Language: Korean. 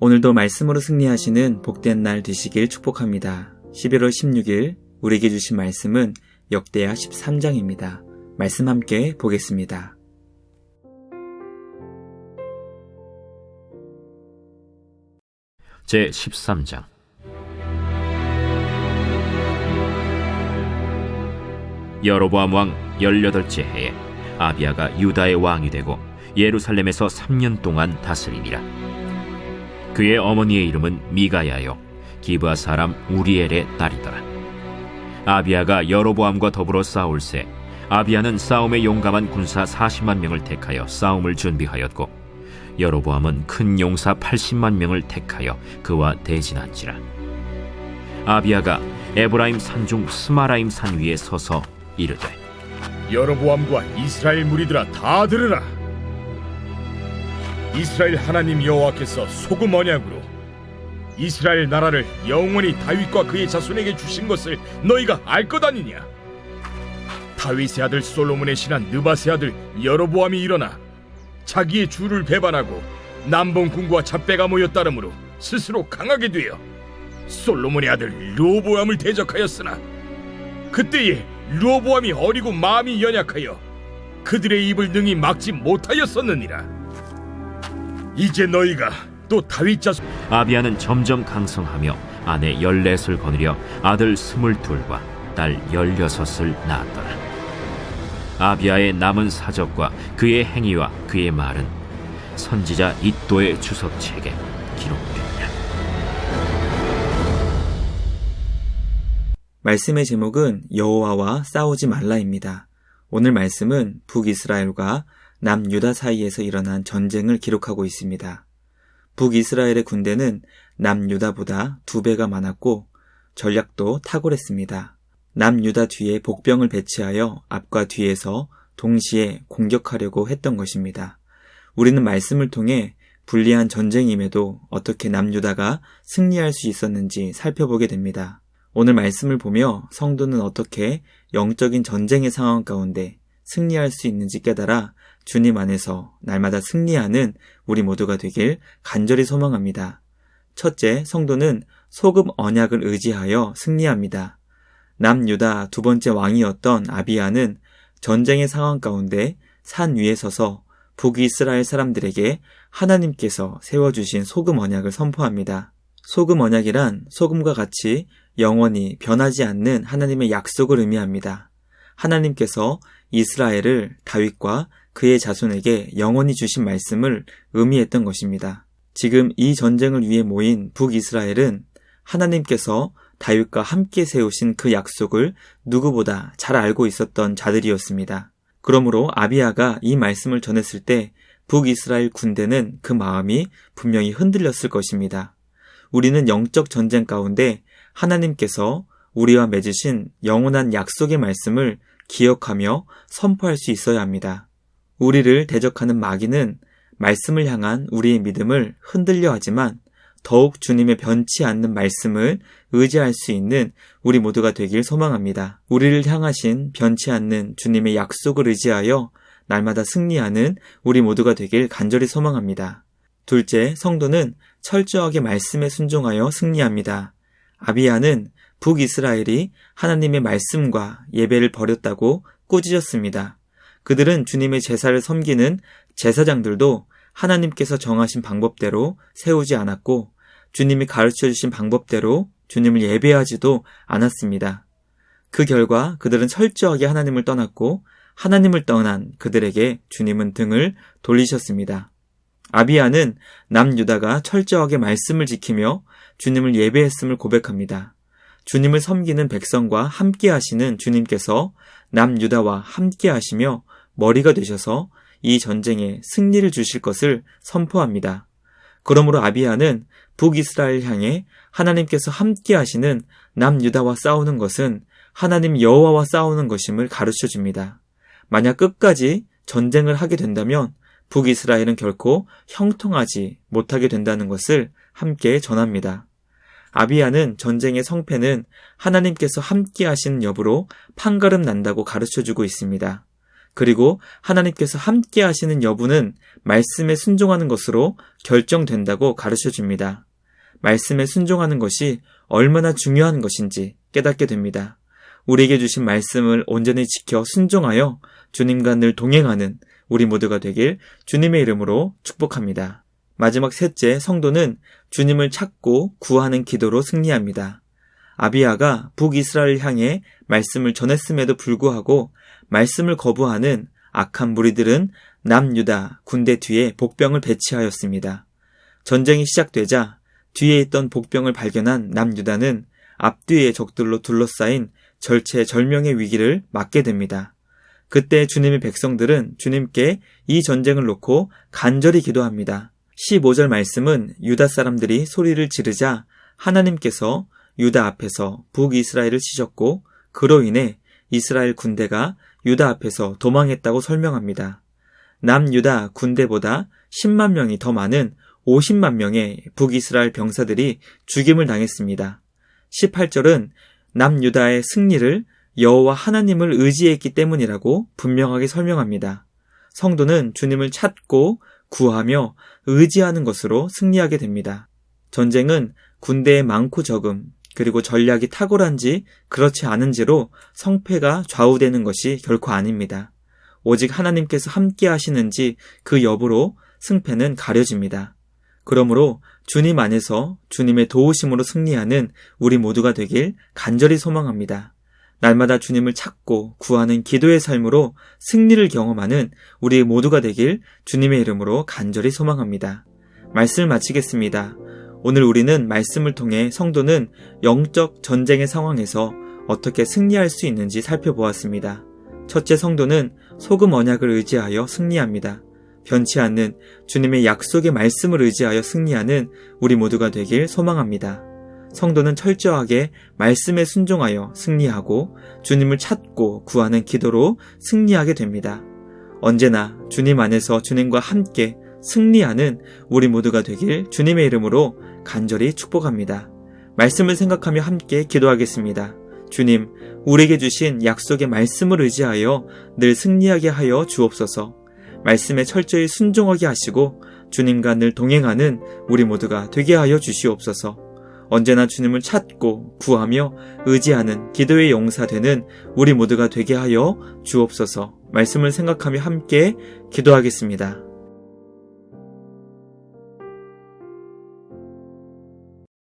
오늘도 말씀으로 승리하시는 복된 날 되시길 축복합니다. 11월 16일 우리에게 주신 말씀은 역대하 13장입니다. 말씀 함께 보겠습니다. 제 13장 여로보암 왕 18째 해에 아비아가 유다의 왕이 되고 예루살렘에서 3년 동안 다스리니라 그의 어머니의 이름은 미가야요. 기브아 사람 우리엘의 딸이더라. 아비아가 여로보암과 더불어 싸울새 아비아는 싸움에 용감한 군사 40만 명을 택하여 싸움을 준비하였고 여로보암은 큰 용사 80만 명을 택하여 그와 대진한지라. 아비아가 에브라임 산중 스마라임 산 위에 서서 이르되 여로보암과 이스라엘 무리들아 다 들으라 이스라엘 하나님 여호와께서 소금 언약으로 이스라엘 나라를 영원히 다윗과 그의 자손에게 주신 것을 너희가 알 것 아니냐? 다윗의 아들 솔로몬의 신한 느바의 아들 여로보암이 일어나 자기의 주를 배반하고 남봉 군과 잡배가 모여 따름으로 스스로 강하게 되어 솔로몬의 아들 르호보암을 대적하였으나 그때에 르호보암이 어리고 마음이 연약하여 그들의 입을 능히 막지 못하였었느니라 이제 너희가 또 다윗 자손 아비아는 점점 강성하며 아내 14을 거느려 아들 22과 딸 16을 낳았더라 아비아의 남은 사적과 그의 행위와 그의 말은 선지자 이또의 주석책에 기록되니라 말씀의 제목은 여호와와 싸우지 말라입니다. 오늘 말씀은 북이스라엘과 남유다 사이에서 일어난 전쟁을 기록하고 있습니다. 북이스라엘의 군대는 남유다보다 두 배가 많았고 전략도 탁월했습니다. 남유다 뒤에 복병을 배치하여 앞과 뒤에서 동시에 공격하려고 했던 것입니다. 우리는 말씀을 통해 불리한 전쟁임에도 어떻게 남유다가 승리할 수 있었는지 살펴보게 됩니다. 오늘 말씀을 보며 성도는 어떻게 영적인 전쟁의 상황 가운데 승리할 수 있는지 깨달아 주님 안에서 날마다 승리하는 우리 모두가 되길 간절히 소망합니다. 첫째, 성도는 소금 언약을 의지하여 승리합니다. 남유다 두 번째 왕이었던 아비아는 전쟁의 상황 가운데 산 위에 서서 북이스라엘 사람들에게 하나님께서 세워주신 소금 언약을 선포합니다. 소금 언약이란 소금과 같이 영원히 변하지 않는 하나님의 약속을 의미합니다. 하나님께서 이스라엘을 다윗과 그의 자손에게 영원히 주신 말씀을 의미했던 것입니다. 지금 이 전쟁을 위해 모인 북이스라엘은 하나님께서 다윗과 함께 세우신 그 약속을 누구보다 잘 알고 있었던 자들이었습니다. 그러므로 아비아가 이 말씀을 전했을 때 북이스라엘 군대는 그 마음이 분명히 흔들렸을 것입니다. 우리는 영적 전쟁 가운데 하나님께서 우리와 맺으신 영원한 약속의 말씀을 기억하며 선포할 수 있어야 합니다. 우리를 대적하는 마귀는 말씀을 향한 우리의 믿음을 흔들려 하지만 더욱 주님의 변치 않는 말씀을 의지할 수 있는 우리 모두가 되길 소망합니다. 우리를 향하신 변치 않는 주님의 약속을 의지하여 날마다 승리하는 우리 모두가 되길 간절히 소망합니다. 둘째, 성도는 철저하게 말씀에 순종하여 승리합니다. 아비아는 북이스라엘이 하나님의 말씀과 예배를 버렸다고 꾸짖었습니다. 그들은 주님의 제사를 섬기는 제사장들도 하나님께서 정하신 방법대로 세우지 않았고 주님이 가르쳐 주신 방법대로 주님을 예배하지도 않았습니다. 그 결과 그들은 철저하게 하나님을 떠났고 하나님을 떠난 그들에게 주님은 등을 돌리셨습니다. 아비아는 남유다가 철저하게 말씀을 지키며 주님을 예배했음을 고백합니다. 주님을 섬기는 백성과 함께 하시는 주님께서 남유다와 함께 하시며 머리가 되셔서 이 전쟁에 승리를 주실 것을 선포합니다. 그러므로 아비아는 북이스라엘 향해 하나님께서 함께 하시는 남유다와 싸우는 것은 하나님 여호와와 싸우는 것임을 가르쳐 줍니다. 만약 끝까지 전쟁을 하게 된다면 북이스라엘은 결코 형통하지 못하게 된다는 것을 함께 전합니다. 아비아는 전쟁의 성패는 하나님께서 함께 하시는 여부로 판가름 난다고 가르쳐 주고 있습니다. 그리고 하나님께서 함께 하시는 여부는 말씀에 순종하는 것으로 결정된다고 가르쳐 줍니다. 말씀에 순종하는 것이 얼마나 중요한 것인지 깨닫게 됩니다. 우리에게 주신 말씀을 온전히 지켜 순종하여 주님과 늘 동행하는 우리 모두가 되길 주님의 이름으로 축복합니다. 마지막 셋째 성도는 주님을 찾고 구하는 기도로 승리합니다. 아비아가 북이스라엘 향해 말씀을 전했음에도 불구하고 말씀을 거부하는 악한 무리들은 남유다 군대 뒤에 복병을 배치하였습니다. 전쟁이 시작되자 뒤에 있던 복병을 발견한 남유다는 앞뒤의 적들로 둘러싸인 절체절명의 위기를 맞게 됩니다. 그때 주님의 백성들은 주님께 이 전쟁을 놓고 간절히 기도합니다. 15절 말씀은 유다 사람들이 소리를 지르자 하나님께서 유다 앞에서 북이스라엘을 치셨고 그로 인해 이스라엘 군대가 유다 앞에서 도망했다고 설명합니다. 남유다 군대보다 10만 명이 더 많은 50만 명의 북이스라엘 병사들이 죽임을 당했습니다. 18절은 남유다의 승리를 여호와 하나님을 의지했기 때문이라고 분명하게 설명합니다. 성도는 주님을 찾고 구하며 의지하는 것으로 승리하게 됩니다. 전쟁은 군대의 많고 적음, 그리고 전략이 탁월한지 그렇지 않은지로 성패가 좌우되는 것이 결코 아닙니다. 오직 하나님께서 함께 하시는지 그 여부로 승패는 가려집니다. 그러므로 주님 안에서 주님의 도우심으로 승리하는 우리 모두가 되길 간절히 소망합니다. 날마다 주님을 찾고 구하는 기도의 삶으로 승리를 경험하는 우리 모두가 되길 주님의 이름으로 간절히 소망합니다. 말씀을 마치겠습니다. 오늘 우리는 말씀을 통해 성도는 영적 전쟁의 상황에서 어떻게 승리할 수 있는지 살펴보았습니다. 첫째 성도는 소금 언약을 의지하여 승리합니다. 변치 않는 주님의 약속의 말씀을 의지하여 승리하는 우리 모두가 되길 소망합니다. 성도는 철저하게 말씀에 순종하여 승리하고 주님을 찾고 구하는 기도로 승리하게 됩니다. 언제나 주님 안에서 주님과 함께 승리하는 우리 모두가 되길 주님의 이름으로 간절히 축복합니다. 말씀을 생각하며 함께 기도하겠습니다. 주님, 우리에게 주신 약속의 말씀을 의지하여 늘 승리하게 하여 주옵소서. 말씀에 철저히 순종하게 하시고 주님과 늘 동행하는 우리 모두가 되게 하여 주시옵소서. 언제나 주님을 찾고 구하며 의지하는 기도의 용사되는 우리 모두가 되게 하여 주옵소서. 말씀을 생각하며 함께 기도하겠습니다.